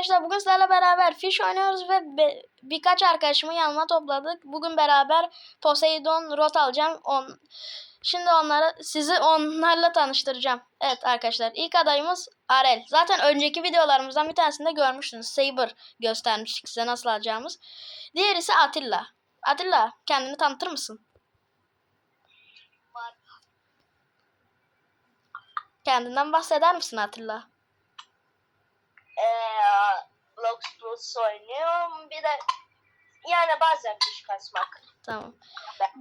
arkadaşlar bugün sizlerle beraber fiş oynuyoruz ve be- birkaç arkadaşımı yanıma topladık. Bugün beraber Poseidon rot alacağım. On Şimdi onları sizi onlarla tanıştıracağım. Evet arkadaşlar ilk adayımız Arel. Zaten önceki videolarımızdan bir tanesinde görmüştünüz. Saber göstermiştik size nasıl alacağımız. Diğer ise Atilla. Atilla kendini tanıtır mısın? Kendinden bahseder misin Atilla? Eee Blox Plus oynuyorum. Bir de yani bazen kuş kasmak. Tamam.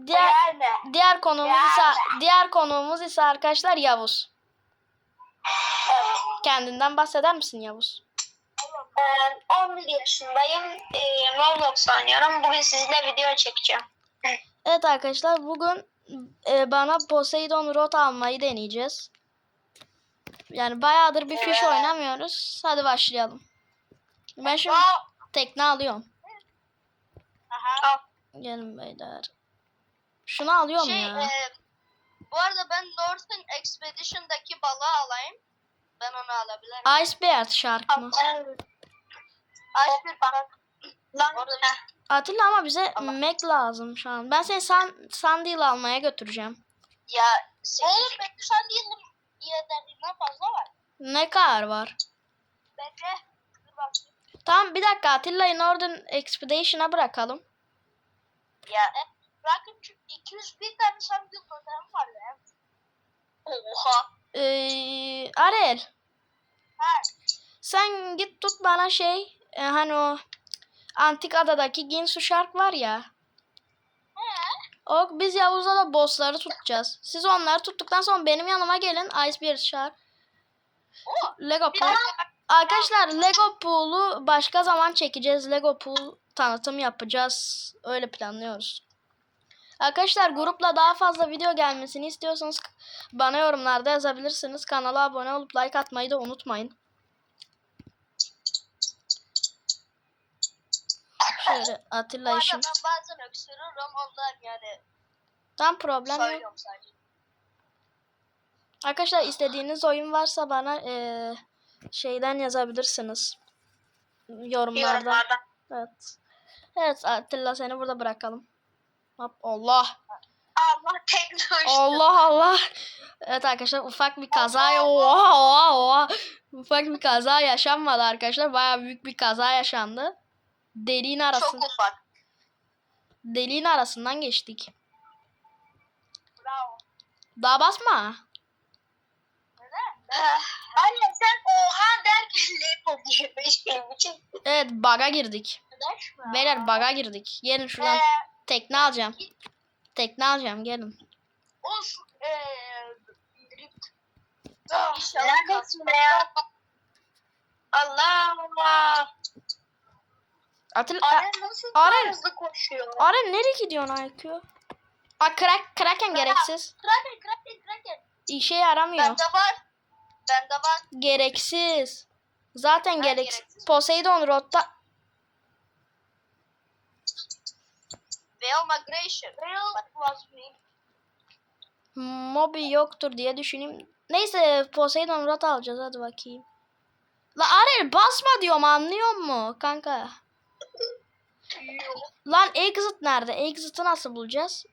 Diğer- Yani Diğer konuğumuz ise diğer konuğumuz ise arkadaşlar Yavuz. Kendinden bahseder misin Yavuz? ben 11 yaşındayım. Eee Roblox oynuyorum. Bugün sizinle video çekeceğim. Evet arkadaşlar bugün e, bana Poseidon Rot almayı deneyeceğiz. Yani bayağıdır bir fiş oynamıyoruz. Hadi başlayalım. Ben şimdi tekne alıyorum. Aha. Gelin beyler. Şunu alıyorum Şey, ya. e, bu arada ben Northern Expedition'daki balığı alayım. Ben onu alabilirim. Mı? Aç bir bak. Lan. Orada Atilla ama bize Tamam. Mac lazım şu an. Ben seni san, Sandal almaya götüreceğim. ya Oğlum benim şu an yılım yeterliğinden fazla var. Ne kadar var? Bekle. Dur bakayım. Tamam bir dakika Atilla'yı Northern Expedition'a bırakalım. Ya e, bırakın çünkü 201 tane şampiyon totem var ya. Oha. Ee, Arel Ha. sen git tut bana şey e, hani o antik adadaki Ginsu Shark var ya. He. O biz Yavuz'la da bossları tutacağız. Siz onları tuttuktan sonra benim yanıma gelin Icebeard Shark. Lego Pool. Arkadaşlar Lego Pool'u başka zaman çekeceğiz. Lego Pool tanıtım yapacağız. Öyle planlıyoruz. Arkadaşlar grupla daha fazla video gelmesini istiyorsanız bana yorumlarda yazabilirsiniz. Kanala abone olup like atmayı da unutmayın. Şöyle Atilla işim. ben bazen öksürürüm ondan yani Tam problem yok. söylüyorum sadece. Arkadaşlar istediğiniz oyun varsa bana eee, şeyden yazabilirsiniz. Yorumlardan. Evet. Evet Atilla seni burada bırakalım. Hop, Allah. Allah teknoloji. Allah Allah. Evet arkadaşlar ufak bir kaza. Oha oha oha. Ufak bir kaza yaşanmadı arkadaşlar. Baya büyük bir kaza yaşandı. Deliğin arası, Çok ufak. deliğin arasından geçtik. Bravo. Daha basma. Anne sen oha derken ne yapıyorsun? Benim için. Evet baga girdik. Beyler baga girdik. Gelin şuradan Ee, tekne alacağım. Tekne alacağım gelin. o şu eee drift. İnşallah Neredesin be ya? Allah Allah. Atilla, Arel nasıl. Arel. hızlı koşuyor? Ara nereye gidiyorsun IQ? Aa crack, kraken gereksiz. Kraken, kraken, kraken. İşe yaramıyor. Bende var. Bende var. Gereksiz. Zaten Ha, gereksiz. gereksiz. Poseidon Rod'da Veil Migration. Veil mobi yoktur diye düşüneyim. Neyse Poseidon Rod alacağız hadi bakayım. La Arel basma diyorum anlıyor mu kanka? Lan exit nerede? Exit'i nasıl bulacağız?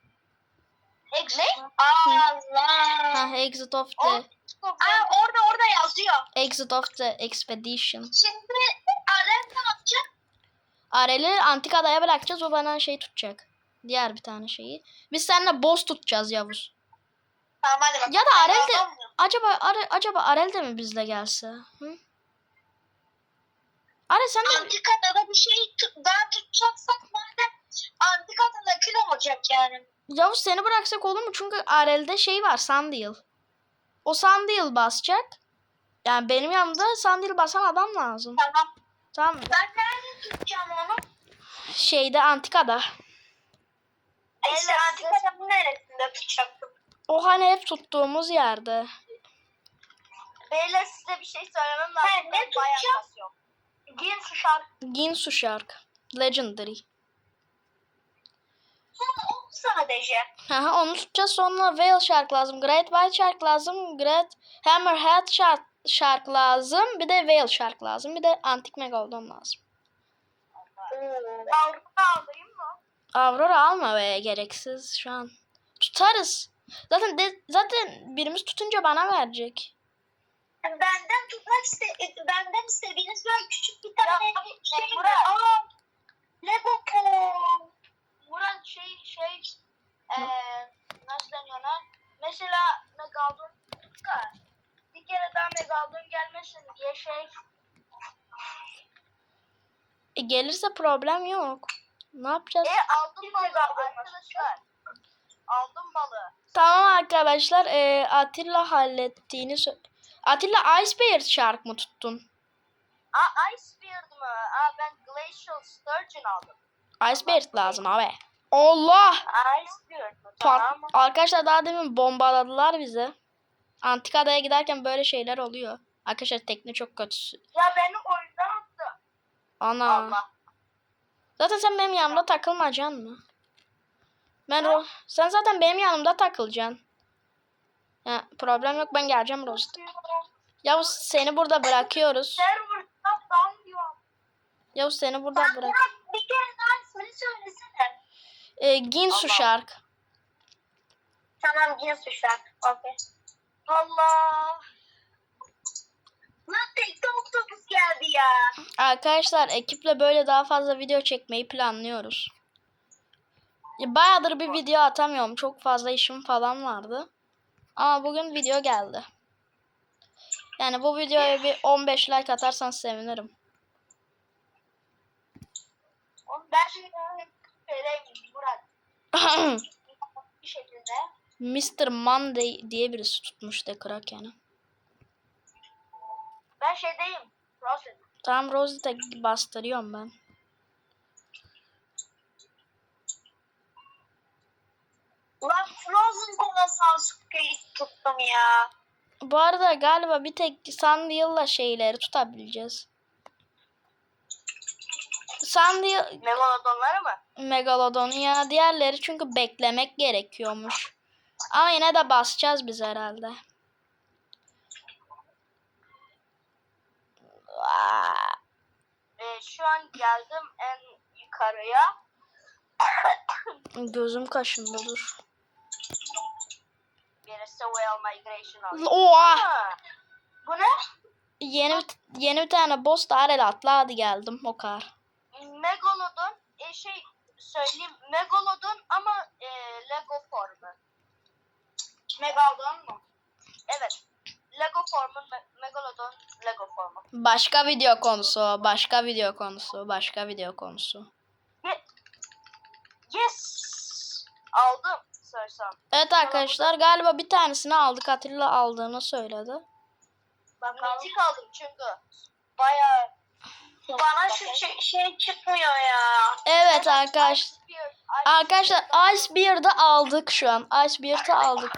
Ne? Allah. Ha exit of the Aa, orada orada yazıyor. exit of the expedition. Şimdi Arel ne yapacak? Arel'i antik adaya bırakacağız o bana şey tutacak. Diğer bir tane şeyi. Biz seninle boss tutacağız Yavuz. Tamam hadi bakalım. Ya da Arel de Tamam acaba Are, acaba Arel de mi bizle gelse? Hı? Arel sen de Antikada bir şey ben tutacaksak madem Antikada nakil olacak yani. Yavuz seni bıraksak olur mu? Çünkü Arel'de şey var Sandil. O Sandil basacak. Yani benim yanımda Sandil basan adam lazım. Tamam. Tamam. Ben nerede tutacağım onu? Şeyde Antika'da. İşte Antikada'nın neresinde tutacaktım? O hani hep tuttuğumuz yerde. Beyler size bir şey söylemem lazım. He, ne tutacağım? Gin su şarkı. Ginsu Shark. Legendary. Sonra o sadece. Aha, onu tutacağız sonra Whale Shark lazım. Great White Shark lazım. Great Hammerhead Shark Shark lazım. Bir de Whale Shark lazım. Bir de Antik Megalodon lazım. Avrupa alayım mı? Aurora alma be gereksiz şu an. Tutarız. Zaten de, zaten birimiz tutunca bana verecek. Benden tutmak iste benden istediğiniz böyle küçük bir tane Ya, şey. Aa, Lego Pom. Murat şey şey eee nasıl deniyor lan? Mesela Megalodon Kanka, bir kere daha Megalodon gelmesin diye şey E, gelirse problem yok. Ne yapacağız? e aldım balı arkadaşlar. Aldım balı. Tamam arkadaşlar. E, Atilla hallettiğini Atilla Ice Bear Shark mı tuttun? Aa Icebeard mı? Aa ben Glacial Sturgeon aldım. Ice Bear lazım abi. Allah! Pat- Tamam? Arkadaşlar daha demin bombaladılar bizi. Antikada'ya giderken böyle şeyler oluyor. Arkadaşlar tekne çok kötü. Ya beni oyundan attı. Ana. Allah. Zaten sen benim yanımda takılmayacaksın mı? Ben Ro- sen zaten benim yanımda takılacaksın. Ya, problem yok ben geleceğim Rost. Yavuz seni burada bırakıyoruz. Server stop down diyor. Yavuz seni burada bırak. Bir kere daha söylesene. Ee, Ginsu Allah. Shark. Tamam yine suçlar. Okey. Allah. Lan tekte otobüs geldi ya. Arkadaşlar ekiple böyle daha fazla video çekmeyi planlıyoruz. Ya, Bayağıdır bir video atamıyorum. Çok fazla işim falan vardı. Ama bugün video geldi. Yani bu videoya bir 15 like atarsan sevinirim. Oğlum ben şimdi söyleyeyim Murat. Bir şekilde. Mr. Monday diye birisi tutmuş de Kraken'i. Ben şeydeyim. Frozen. Tamam Rose'i de bastırıyorum ben. Lan Frozen Cola Sasuke'yi tuttum ya. Bu arada galiba bir tek Sandial'la şeyleri tutabileceğiz. Sandial Megalodonları mı? Megalodon ya diğerleri çünkü beklemek gerekiyormuş. Ama yine de basacağız biz herhalde. Ee, şu an geldim en yukarıya. Gözüm kaşındı dur. Birisi Whale Migration. Oha! Ha, Bu ne? Yeni yeni bir tane boss da arada atla hadi geldim o kadar. Megalodon. E, şey söyleyeyim. Megalodon ama e, Lego formu. Megalodon mu? Evet. Lego formu, Me- Megalodon Lego formu. Başka video konusu, başka video konusu, başka video konusu. Ye- yes! Aldım söylesem. Evet arkadaşlar galiba bir tanesini aldık. Atilla aldığını söyledi. Mitik aldım çünkü. Bayağı Bana şu şey, şey çıkmıyor ya. Evet arkadaş. Icebeard, Ice- Arkadaşlar Ice Beard'ı aldık şu an. Ice Beard'ı aldık.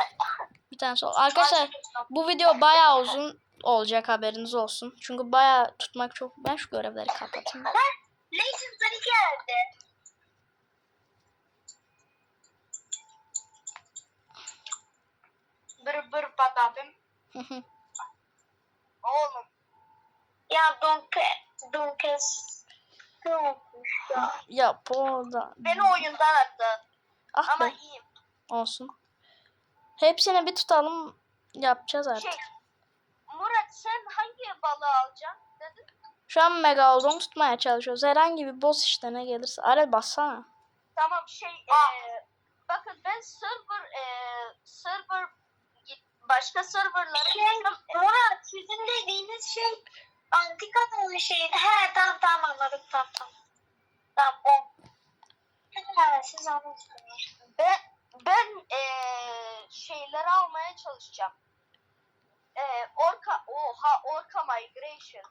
Bir tanesi oldu. Arkadaşlar bu video bayağı uzun olacak haberiniz olsun. Çünkü bayağı tutmak çok... Ben şu görevleri kapatayım. Legendary geldi. Olmuş ya? ya bu da... Beni oyundan attı. Ah Ama be, iyiyim. olsun. Hepsini bir tutalım. Yapacağız artık. Şey, Murat sen hangi balığı alacaksın dedin? Şu an Megalodon tutmaya çalışıyoruz. Herhangi bir boss işte ne gelirse. Ara bassana. Tamam şey eee, bakın ben server eee server başka serverlara Şey. Murat sizin dediğiniz şey Antika'nın şeyi. He tamam tamam anladım tamam tamam. Tamam o. He siz anladınız. Ben ben eee şeyleri almaya çalışacağım. Eee orka oha orka migration.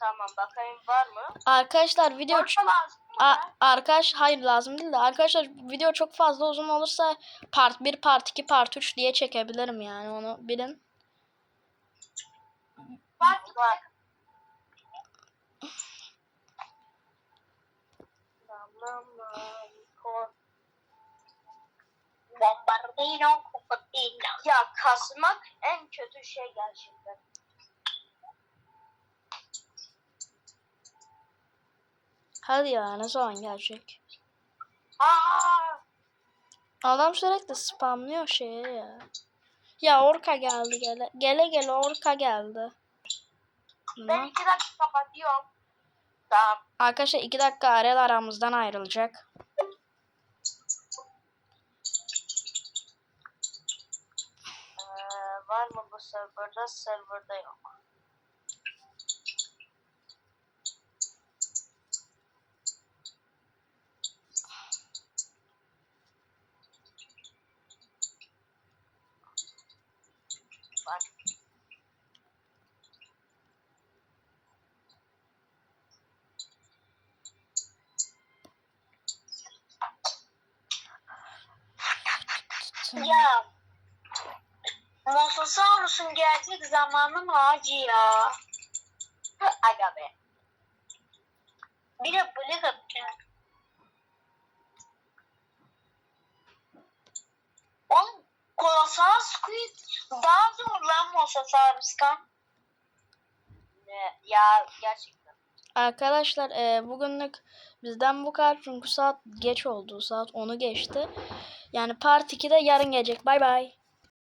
Tamam bakayım var mı? Arkadaşlar video Orka lazım mı? A- arkadaş hayır lazım değil de arkadaşlar video çok fazla uzun olursa part 1 part 2 part 3 diye çekebilirim yani onu bilin. Var var. Bombardino, Cupertino. Ya kasmak en kötü şey gerçekten. Hadi ya ne zaman gelecek? Aa, Adam sürekli spamlıyor şeye ya. Ya orka geldi gele. Gele gele orka geldi. Ben Ne? iki dakika kapatıyorum. Tamam. Arkadaşlar iki dakika Arel aramızdan ayrılacak. Ee, var mı bu serverda? Serverda yok. Var. Ya Mosasaurus'un gerçek zamanı mı acı ya? Aga be. Bir de böyle yapacağım. Oğlum Kolosal Squid daha zor lan Mosasaurus'tan. Ya gerçekten. Arkadaşlar e, bugünlük bizden bu kadar çünkü saat geç oldu. Saat 10'u geçti. Yani part 2'de yarın gelecek. Bay bay.